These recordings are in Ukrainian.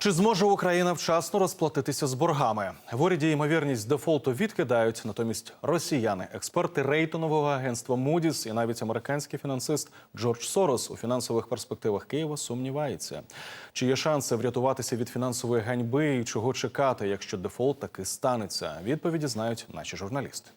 Чи зможе Україна вчасно розплатитися з боргами? В уряді ймовірність дефолту відкидають. Натомість росіяни, експерти рейтингового агентства Moody's і навіть американський фінансист Джордж Сорос у фінансових перспективах Києва сумнівається. Чи є шанси врятуватися від фінансової ганьби і чого чекати, якщо дефолт таки станеться? Відповіді знають наші журналісти.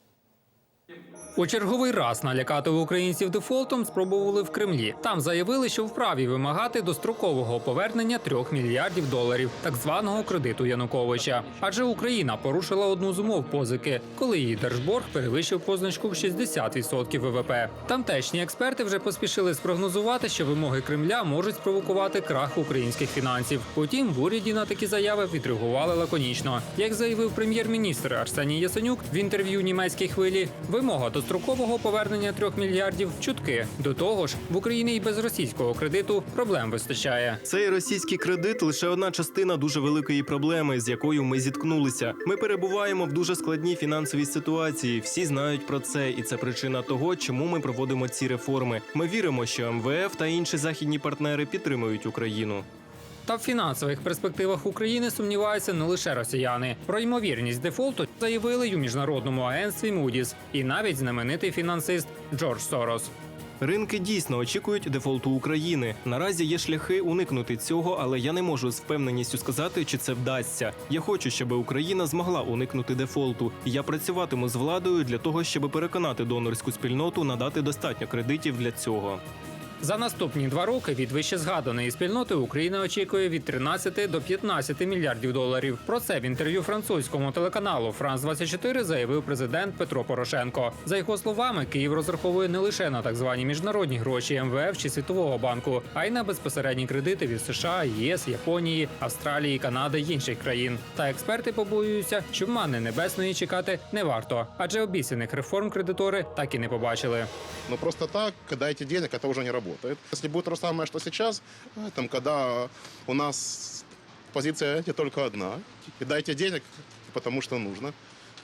У черговий раз налякати українців дефолтом спробували в Кремлі. Там заявили, що вправі вимагати дострокового повернення трьох мільярдів доларів, так званого кредиту Януковича. Адже Україна порушила одну з умов позики, коли її держборг перевищив позначку в 60% ВВП. Тамтешні експерти вже поспішили спрогнозувати, що вимоги Кремля можуть спровокувати крах українських фінансів. Потім в уряді на такі заяви відреагували лаконічно. Як заявив прем'єр-міністр Арсеній Ясенюк в інтерв'ю німецькій хвилі, вимога дострокового повернення трьох мільярдів чутки. До того ж, в Україні і без російського кредиту проблем вистачає. Цей російський кредит лише одна частина дуже великої проблеми, з якою ми зіткнулися. Ми перебуваємо в дуже складній фінансовій ситуації. Всі знають про це, і це причина того, чому ми проводимо ці реформи. Ми віримо, що МВФ та інші західні партнери підтримують Україну. Та в фінансових перспективах України сумніваються не лише росіяни. Про ймовірність дефолту заявили й у міжнародному агентстві Moody's і навіть знаменитий фінансист Джордж Сорос. Ринки дійсно очікують дефолту України. Наразі є шляхи уникнути цього, але я не можу з впевненістю сказати, чи це вдасться. Я хочу, щоб Україна змогла уникнути дефолту. Я працюватиму з владою для того, щоб переконати донорську спільноту надати достатньо кредитів для цього. За наступні два роки від вищезгаданої спільноти Україна очікує від 13 до 15 мільярдів доларів. Про це в інтерв'ю французькому телеканалу Франс 24 заявив президент Петро Порошенко. За його словами, Київ розраховує не лише на так звані міжнародні гроші МВФ чи Світового банку, а й на безпосередні кредити від США, ЄС, Японії, Австралії, Канади й інших країн. Та експерти побоюються, що манни небесної чекати не варто, адже обіцяних реформ кредитори так і не побачили. Но просто так, когда эти денег, это уже не работает. Если будет то же самое, что сейчас, э, там, когда у нас позиция не только одна, и дайте денег, потому что нужно,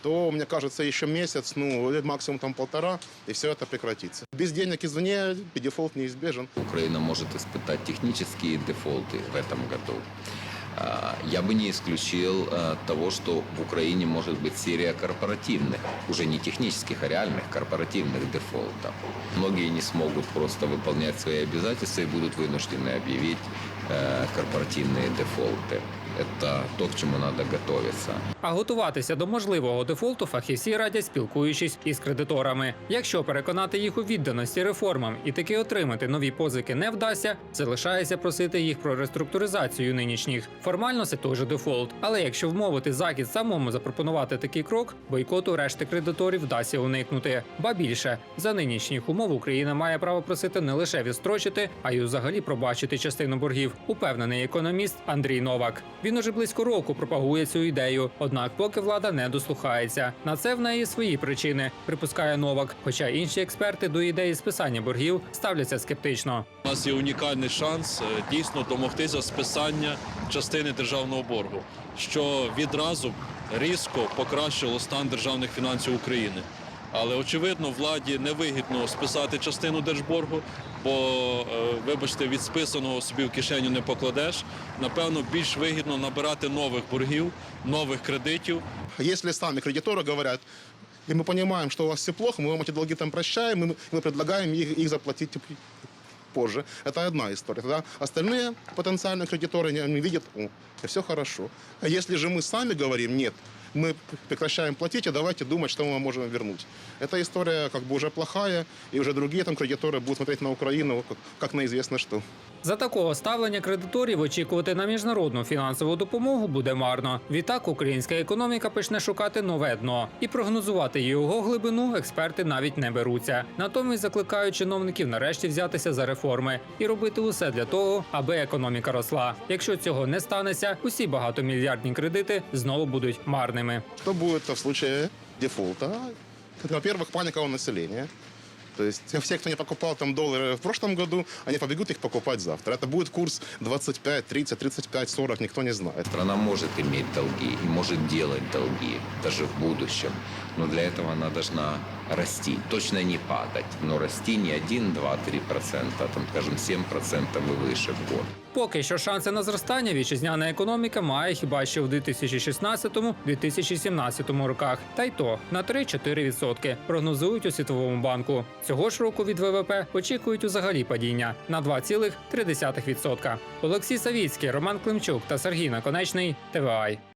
то, мне кажется, еще месяц, ну, или максимум там полтора, и все это прекратится. Без денег извне дефолт неизбежен. Украина может испытать технические дефолты в этом году. А, Я бы не исключил а, того, что в Украине может быть серия корпоративных, уже не технических, а реальных корпоративных дефолтов. Многие не смогут просто выполнять свои обязательства и будут вынуждены объявить э, корпоративные дефолты. Это то, к чему надо готовиться. А готуватися до можливого дефолту фахівці радять, спілкуючись із кредиторами. Якщо переконати їх у відданості реформам і таки отримати нові позики не вдасться, залишається просити їх про реструктуризацію нинішніх. Формально це той дефолт. Але якщо вмовити захід самому запропонувати такий крок, бойкоту решти кредиторів вдасться уникнути. Ба більше за нинішніх умов Україна має право просити не лише відстрочити, а й взагалі пробачити частину боргів. Упевнений економіст Андрій Новак. Він уже близько року пропагує цю ідею. Однак, поки влада не дослухається. На це в неї свої причини, припускає Новак. Хоча інші експерти до ідеї списання боргів ставляться скептично. У нас є унікальний шанс е, дійсно домогтися списання частини державного боргу, що відразу різко покращило стан державних фінансів України. Але очевидно, владі невигідно списати частину держборгу, бо, е, вибачте, від списаного собі в кишеню не покладеш. Напевно, більш вигідно набирати нових боргів, нових кредитів, Если сами кредиторы говорят, и мы понимаем, что у вас все плохо, мы вам эти долги там прощаем, и мы, мы предлагаем их, их заплатить типа, позже. Это одна история. Тогда остальные потенциальные кредиторы не, не видят, о, все хорошо. А если же мы сами говорим, нет, мы прекращаем платить, и давайте думать, что мы вам можем вернуть. Эта история как бы уже плохая, и уже другие там кредиторы будут смотреть на Украину как, как на известно что. За такого ставлення кредиторів очікувати на міжнародну фінансову допомогу буде марно. Відтак українська економіка почне шукати нове дно і прогнозувати його глибину експерти навіть не беруться. Натомість закликають чиновників нарешті взятися за реформи і робити усе для того, аби економіка росла. Якщо цього не станеться, усі багатомільярдні кредити знову будуть марними. Что будет в случае дефолта? Во-первых, паника у населения. То есть все, кто не покупал там доллары в прошлом году, они побегут их покупать завтра. Это будет курс 25, 30, 35, 40, никто не знает. Страна может иметь долги и может делать долги даже в будущем, но для этого она должна расти. Точно не падать, но расти не 1, 2, 3 процента, а там, скажем, 7 процентов и выше в год. Поки що шанси на зростання вітчизняна економіка має хіба що в 2016-2017 роках, та й то на 3-4% прогнозують у світовому банку. Цього ж року від ВВП очікують узагалі падіння на 2,3%. Олексій Савіцький, Роман Климчук та Сергій Наконечний. ТВАЙ.